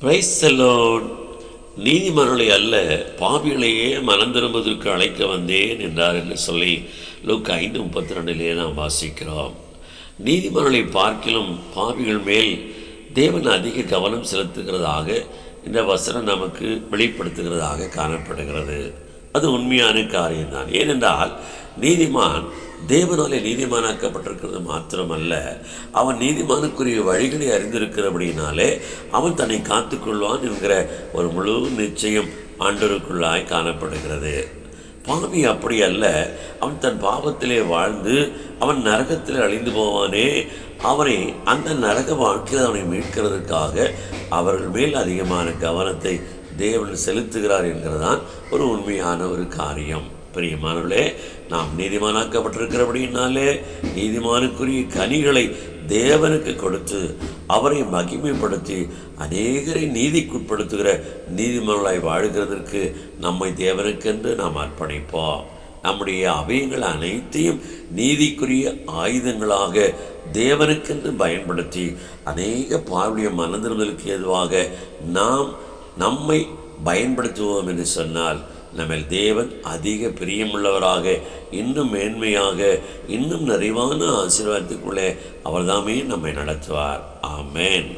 பிரைஸ்தலோன் நீதிமன்றங்களை அல்ல பாவிகளையே மனம் திரும்புவதற்கு அழைக்க வந்தேன் என்றார் என்று சொல்லி லூக் ஐந்து முப்பத்தி ரெண்டிலே நாம் வாசிக்கிறோம். நீதிமன்றங்களை பார்க்கிலும் பாவிகள் மேல் தேவன் அதிக கவனம் செலுத்துகிறதாக இந்த வசனம் நமக்கு வெளிப்படுத்துகிறதாக காணப்படுகிறது. அது உண்மையான காரியம்தான். ஏனென்றால் நீதிமான் தேவனாலே நீதிமானாக்கப்பட்டிருக்கிறது மாத்திரமல்ல. அவன் நீதிமானுக்குரிய வழிகளை அறிந்திருக்கிறபடினாலே அவன் தன்னை காத்துக்கொள்வான் என்கிற ஒரு முழு நிச்சயம் ஆண்டோருக்குள்ளாய் காணப்படுகிறது. பாவி அப்படி அல்ல. அவன் தன் பாவத்திலே வாழ்ந்து அவன் நரகத்தில் அழிந்து போவானே. அவனை அந்த நரக வாழ்க்கையில் அவனை மீட்கிறதுக்காக அவர்கள் மேல் அதிகமான கவனத்தை தேவன் செலுத்துகிறார் என்கிறதான் ஒரு உண்மையான ஒரு காரியம். பிரியமானவர்களே நாம் நீதிமானாக்கப்பட்டிருக்கிறபடினாலே நீதிமானுக்குரிய கனிகளை தேவனுக்கு கொடுத்து அவரை மகிமைப்படுத்தி அநேகரை நீதிக்குட்படுத்துகிற நீதிமன்றங்களாய் வாழ்கிறதற்கு நம்மை தேவனுக்கென்று நாம் அர்ப்பணிப்போம். நம்முடைய அவயங்கள் அனைத்தையும் நீதிக்குரிய ஆயுதங்களாக தேவனுக்கென்று பயன்படுத்தி அநேக பார்வைய மனதிருந்தலுக்கு எதுவாக நாம் நம்மை பயன்படுத்துவோம் என்று சொன்னால் நம்மில் தேவன் அதிக பிரியமுள்ளவராக இன்னும் மேன்மையாக இன்னும் நிறைவான ஆசீர்வாதத்துக்குள்ளே அவர்தாமே நம்மை நடத்துவார். ஆமேன்.